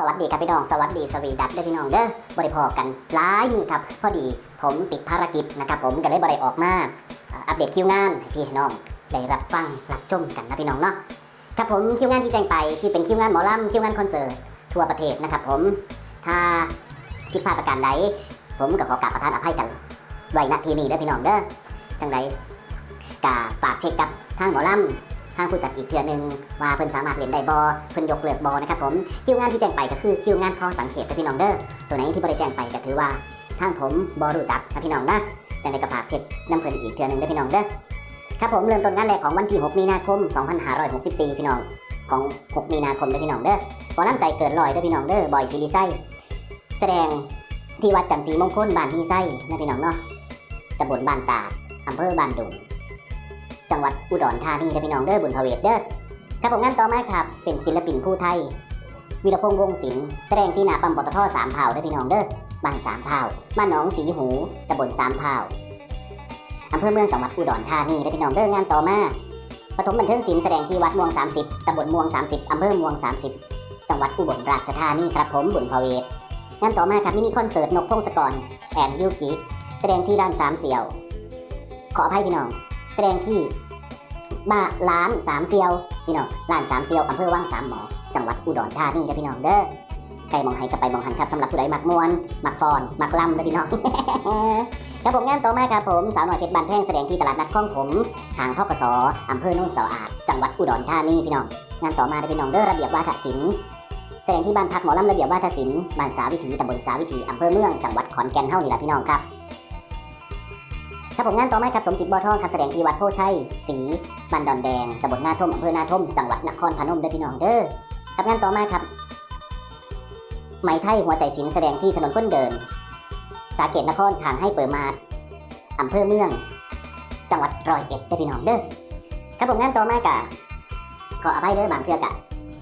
สวัสดีครับพี่น้อง สวัสดีสวีดัตเด้อพี่น้องเด้อบริพอกันหลายมือครับ พอดีผมติดภารกิจนะครับผมก็เลยบริออกมาอัปเดตคิวงานให้พี่น้องได้รับฟังรับชมกันนะพี่น้องเนาะครับผมคิวงานที่แจ้งไปที่เป็นคิวงานหมอลำคิวงานคอนเสิร์ตทั่วประเทศนะครับผมถ้าผิดพลาดประการใดผมก็ขอกราบประทานอภัยกันไว้ณที่นี้เด้อพี่น้องเด้อจังไดกาฝากเช็คกับทางหมอลำ ทางผู้จัดอีกเทื่อนึงว่าเพิ่นสามารถเล่นได้บอเพิ่นยกเลิกบอนะครับผมคิวงานที่แจ้งไปก็คือคิวงานพอสังเกตกับพี่น้องเด้อตัวไหนที่บริแจ้งไปก็ถือว่าทางผมบอรู้จักนะพี่น้องนะแต่ในกระฝากเช็คน้ำเพิ่นอีกเทื่อนึงเด้อพี่น้องเด้อครับผมเริ่มต้นงานแรกของวันที่ 6 มีนาคม 2564 พี่น้อง ของ 6 มีนาคมเด้อพี่น้องเด้อขอน้ำใจเกินลอยเด้อพี่น้องเด้อบอยซีรีไส้แสดงที่วัดจันทร์ศรีมงคลบ้านพี่ไส้นะพี่น้องเนาะตำบลบ้านตาดอำเภอบ้านดุง จังหวัดอุดรธานีเด้พี่น้องเด้อบุญพเวทเด้อครับผมงานต่อมาครับ เป็นศิลปินผู้ไทยวีรพงษ์วงศิลป์แสดงที่หนาปั๊มปตทสามเผาได้พี่น้องเด้อบ้านสามเผาบ้านหนองสีหูตำบลสามเผาอำเภอเมืองจังหวัดอุดรธานีได้พี่น้องเด้องานต่อมาปฐมบันเทิงศิลป์แสดงที่วัดม่วง 30ตำบลม่วง 30อำเภอม่วง 30 จังหวัดอุบลราชธานีครับผมบุญพเวศงานต่อมาครับมินิคอนเสิร์ตนกพงศกรแอนยูกิแสดงที่ด้านสามเสี่ยว ขออภัยพี่น้อง แสดงที่บ้านล้านสามเซียวพี่น้องล้านสามเซียวอำเภอว่างสามหมอ จังหวัดอุดรธานีเด้อพี่น้องเด้อใครมองให้กับไปมองหันครับสำหรับผู้ใดมักมวนมักฟอนมักลำเด้อพี่น้องครับผมงานต่อมาครับผมสาวหน่อยเพชรบานแพงแสดงที่ตลาดนัดคลองผมทางทกสอำเภอโน่นสะอาด จังหวัดอุดรธานีพี่น้องงานต่อมาเด้อพี่น้องเด้อระเบียบวาทศิลป์แสดงที่บ้านพักหมอลำระเบียบวาทศิลป์บ้านสาวิถีตำบลสาวิถีอำเภอเมืองจังหวัดขอนแก่นเฮานี่แหละพี่น้องครับ ครับผมงานต่อมาครับสมจิตบ่อทองครับแสดงที่วัดโพชัยศรีบ้านดอนแดงตำบลนาท่มอำเภอนาท่มจังหวัดนครพนมเด้อพี่น้องเด้อครับงานต่อมาครับไหมไทยหัวใจศิลป์แสดงที่ถนนคนเดิน สาเกตนครทางให้เปิดมาดอำเภอเมือง จังหวัดร้อยเอ็ดเด้อพี่น้องเด้อครับผมงานต่อมากะขออภัยเด้อบางเทือกะ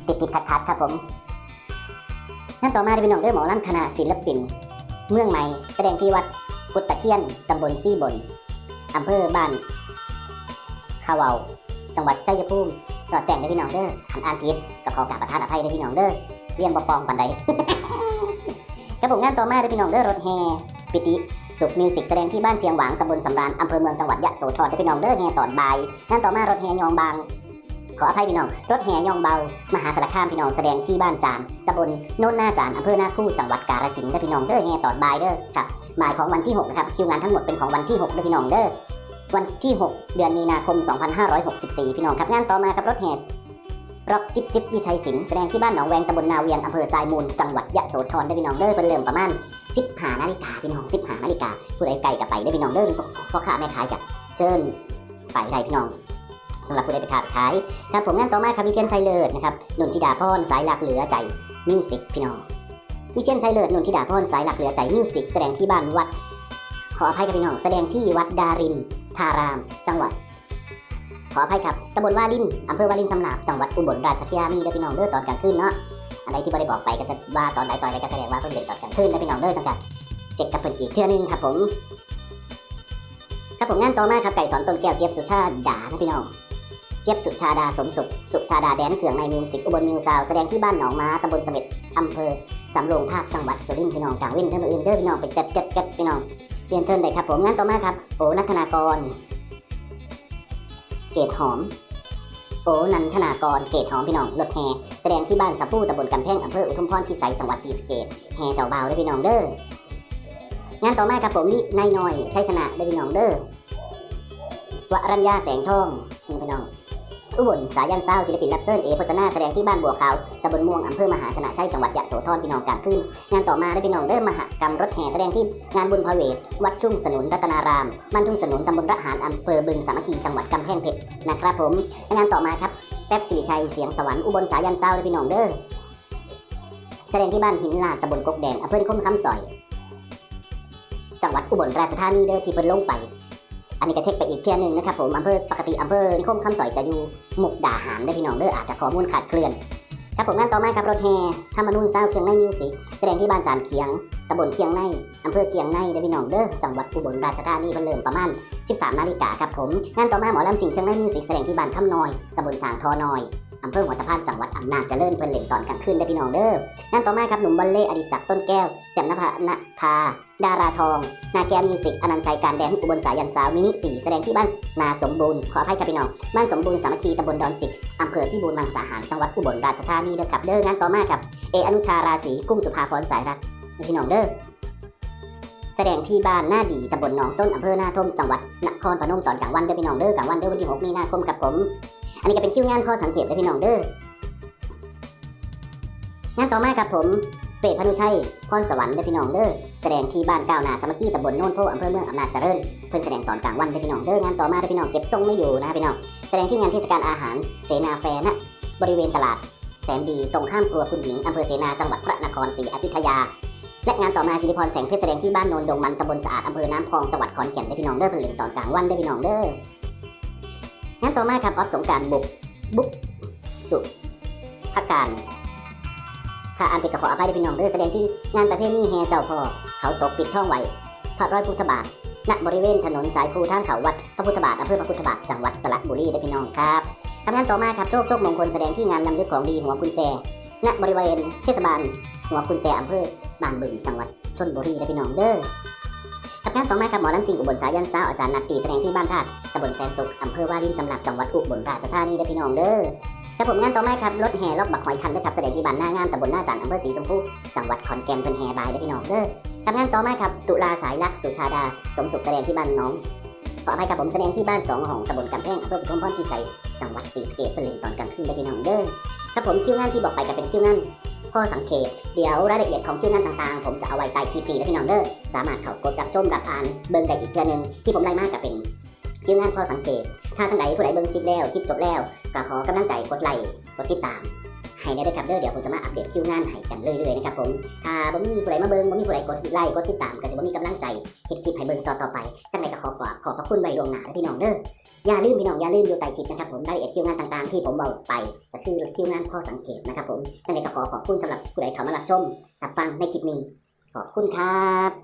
ติดติดขัดขัดครับผมงานต่อมาเด้อพี่น้องเด้อหมอลำคณะศิลปิน เมืองใหม่แสดงที่วัดกุฏตะเคียนตำบลซี่บน อำเภอบ้านคาวเอาจังหวัดชัยภูมิสอดแจ้งด้อพี่น้องเด้อขันอ่านผิดก็ขอกราบประทานอภัยด้อพี่น้องเด้อเรียนบอปองปันใดกระผมงานต่อมาด้อพี่น้องเด้อรถแห่ปิติสุขมิวสิกแสดงที่บ้านเชียงหวางตำบลสำราญอำเภอเมืองจังหวัดยะโสธรด้อพี่น้องเด้อแห่ตอนบ่ายงานต่อมารถแห่ยองบาง ขออภัยพี่น้อง รถแห่ยองเบา มหาสารคามพี่น้องแสดงที่บ้านจานตำบลโน่นหน้าจานอำเภอหน้าคู่จังหวัดกาฬสินธุ์ได้อพี่น้องเด้อแห่ตอนบ่ายเด้อครับบ่ายของวันที่6นะครับคิวงานทั้งหมดเป็นของวันที่6ด้วยพี่น้องเด้อวันที่ 6 เดือนมีนาคม 2564 พี่น้องครับงานต่อมาครับรถแห่รอกจิ๊บจิ๊บวิชัยศิลป์แสดงที่บ้านหนองแวงตำบลนาเวียนอำเภอทรายมูลจังหวัดยะโสธรได้อพี่น้องเด้อเป็นเริ่มประมาณ15นาฬิกาพี่น้อง15นาฬิกาผู้ใดไกลกับไปได้อพี่น้องเด้อพ่อค้าแม่ขายกับเชิญไปได้พี่น้อง สำหรับผู้ใดไปค้าไปขายครับผมงานต่อมาครับวิเชียนชัยเลิศนะครับนนทิดาพรสายหลักเหลือใจมิวสิกพี่น้องวิเชียนชัยเลิศนนทิดาพรสายหลักเหลือใจมิวสิกแสดงที่บ้านวัด ขออภัยครับพี่น้อง แสดงที่วัดดารินทาราม จังหวัด ขออภัยครับตำบลวาลินอำเภอวาลินสำราบจังหวัดอุบลราชธานีเด้อพี่น้องเด้อตอนกลางคืนเนาะอะไรที่ไม่ได้บอกไปก็จะว่าตอนไหนตอนไหนก็แสดงว่าเพิ่นเล่นตอนกลางคืนเด้อพี่น้องเด้อจังกันเช็คกับเพิ่นอีกเทื่อนึงครับผมครับผมงานต่อมาครับไก่สอนต้นแก้วเจี๊ยบสุชาด่านะพี่น้อง เจี๊ยบสุชาดาสมสุข สุชาดาแดนเขื่องในมิวสิกอุบลมิวซาวแสดงที่บ้านหนองม้าตำบลเสม็ดอำเภอสำโรงทาบจังหวัดสุรินทร์พี่น้องกลางว้นเท่าอื่นเด้อพี่น้องไปจัดจัดจัดพี่น้องเรียนเชิญเลยครับผมงานต่อมาครับโอนัทนากร เกตหอมโอนันทนากร เกตหอมพี่น้องรถแห่แสดงที่บ้านสะพูตำบลกำแพงอำเภออุทุมพรพิสัยจังหวัดศรีสะเกษแห่เจ้าบ่าวเด้อพี่น้องเด้องานต่อมาครับผมนี่นายน้อยชัยชนะเด้อพี่น้องเด้อวรัญญาแสงทอง อุบลสายันเศร้าศิลปินรับเซิร์นเอพจนาแสดงที่บ้านบัวขาวตำบลม่วงอำเภอมหาชนะชัยจังหวัดยะโสธรพี่น้องกลางคืนงานต่อมาได้พี่น้องเริ่มมหกรรมรถแห่แสดงที่งานบุญพระเวทวัดทุ่งสนุนรัตนารามบ้านทุ่งสนุนตำบลระหารอำเภอบึงสามัคคีจังหวัดกำแพงเพชรนะครับผมงานต่อมาครับแป๊บสีชัยเสียงสวรรค์อุบลสายันเศร้าได้พี่น้องเด้อแสดงที่บ้านหินลาดตำบลกกแดงอำเภอนิคมคำสอย จังหวัดอุบลราชธานีเด้อที่เพิ่นลงไป อันนี้ก็เช็คไปอีกเที่ยหนึงนะครับผมอำเภอปกติอำเภอนิคมคำสอยจะอยู่มุกดาหารได้พี่น้องเด้ออาจจะข้อมูลขาดเคลื่อนครับผมงานต่อมาครับรถแห่ธรรมนูนเศร้าเคียงในมิวสิกแสดงที่บ้านจานเคียงตำบลเคียงในอำเภอเคียงในได้พี่น้องเด้อจังหวัดอุบลราชธานีเพิ่นเริ่มประมาณ 13นาฬิกาครับผมงานต่อมาหมอลำสิงเคียงในมิวสิกแสดงที่บ้านถ้ำน้อยตำบลสางทอน้อย อำเภอหัวตะพานจังหวัดอำนาจเจริญเพิ่นเล่นตอนกลางคืนได้พี่น้องเด้องานต่อมาครับหนุ่มบอลเล่อดิศักดิ์ต้นแก้วแจ่มนภานภาดาราทอง นาแก้วมิวสิกอนันต์ชัยการแดนอุบลสายันสาวมินิสี่แสดงที่บ้านนาสมบูรณ์ขออภัยครับพี่น้องบ้านสมบูรณ์สามัคคีตำบลดอนจิกอำเภอพิบูลมังสาหารจังหวัดอุบลราชธานีเด้อครับเด้องานต่อมาครับเออนุชาราศีกุ้งสุภาพรสายรักพี่น้องเด้อแสดงที่บ้านหน้าดีตำบลหนองส้นอำเภอหน้าทมจังหวัดนครพนมตอนกลางวันเด้อพี่น้องเด้อกลางวันเด้อวันที่ 6 มีนาคมครับผม อันนี้ก็เป็นคิวงานข้อสังเกตเด้อพี่น้องเด้องานต่อมาครับผมเปรตพนุชัยพรสวรรค์เด้อพี่น้องเด้อแสดงที่บ้านก้าวนาสมัคคีตำบลโน่นโพอำเภอเมืองอำนาจเจริญเพิ่นแสดงตอนกลางวันเด้อพี่น้องเด้องานต่อมาเด้อพี่น้องเก็บทรงไม่อยู่นะพี่น้องแสดงที่งานเทศกาลอาหารเสนาแฟร์บริเวณตลาดแสนดีตรงข้ามครัวคุณหญิงอำเภอเสนาจังหวัดพระนครศรีอยุธยา และงานต่อมาสิริพรแสงเพชรแสดงที่บ้านโนนดงมันตำบลสะอาดอำเภอน้ำพองจังหวัดขอนแก่นได้อพี่น้องเด้อเป็นเหล่งตอนกลางวันได้อพี่น้องเด้อ งานต่อมาครับออฟสงการบุกบุกสุพักการถ้าอ่านผิดก็ขออภัยด้วยพี่น้องเด้อแสดงที่งานประเภทนี้แห่เจ้าพ่อเขาตกปิดท่องไว้พระร้อยพุทธบาทณบริเวณถนนสายภูท่างเขาวัดพระพุทธบาทอำเภอพระพุทธบาทจังหวัดสระบุรีได้พี่น้องครับทำงานต่อมาครับโชคโชคมงคลแสดงที่งานนำลึกของดีหัวกุญแจณบริเวณเทศบาลหัวกุญแจอำเภอ บางบึงจังหวัดชนบุรีและพี่น้องเด้อ กับงานต่อมากับหมอลำสิงอุบลสายันสาวอาจารย์นักตีแสดงที่บ้านธาตุตำบลแสนสุขอำเภอวารินสำหรับจังหวัดอุบลราชธานีและพี่น้องเด้อครับผมงานต่อมาครับรถแห่ลอกบักหอยคันด้วยครับแสดงที่บ้านหน้างามตำบลหน้าจันทร์อำเภอศรีชมพูจังหวัดขอนแก่นเป็นแห่บายและพี่น้องเด้อกับงานต่อมาครับตุลาสายลักษณ์สุชาดา สมสุขแสดงที่บ้านน้องขออภัยครับผมแสดงที่บ้านสองของตำบลกำแพงอำเภอปทุมพรพิสัยจังหวัดศรีสะเกษเป็นเล่นตอนกลางคืนและพี่น้องเด้อครับผมคิวงานที่บอกไปก็เป็นคิวงาน ข้อสังเกต เดี๋ยวรายละเอียดของคิวงานต่างๆ ผมจะเอาไว้ใต้คลิปนี้นะพี่น้องเด้อสามารถเข้ากดรับชมรับอ่านเบิ่งได้อีกเทื่อนึงที่ผมได้มากก็เป็นคิวงานข้อสังเกต ถ้าท่านใดผู้ใดเบิ่งคลิปแล้วคลิปจบแล้วก็ขอกำลังใจกดไลค์กดติดตามให้ได้ด้วยครับเด้อเดี๋ยวผมจะมาอัปเดตคิวงานให้กันเรื่อยๆนะครับผมถ้าบ่มีผู้ใดมาเบิ่งบ่มีผู้ใดกดไลค์กดติดตามก็จะบ่มีกำลังใจเฮ็ดคลิปให้เบิ่งต่อๆไปจังไดก็ขอกราบขอบพระคุณไว้ล่วงหน้านะพี่น้องเด้อ อย่าลืมพี่น้องอย่าลืมอยู่ใต้คลิปนะครับผมรายละเอียดคิวงานต่างๆที่ผมบอกไป ก็คือคิวงานข้อสังเกตนะครับผมจังไดก็ขอขอบคุณสำหรับผู้ใดเข้ามารับชมรับฟังในคลิปนี้ ขอบคุณครับ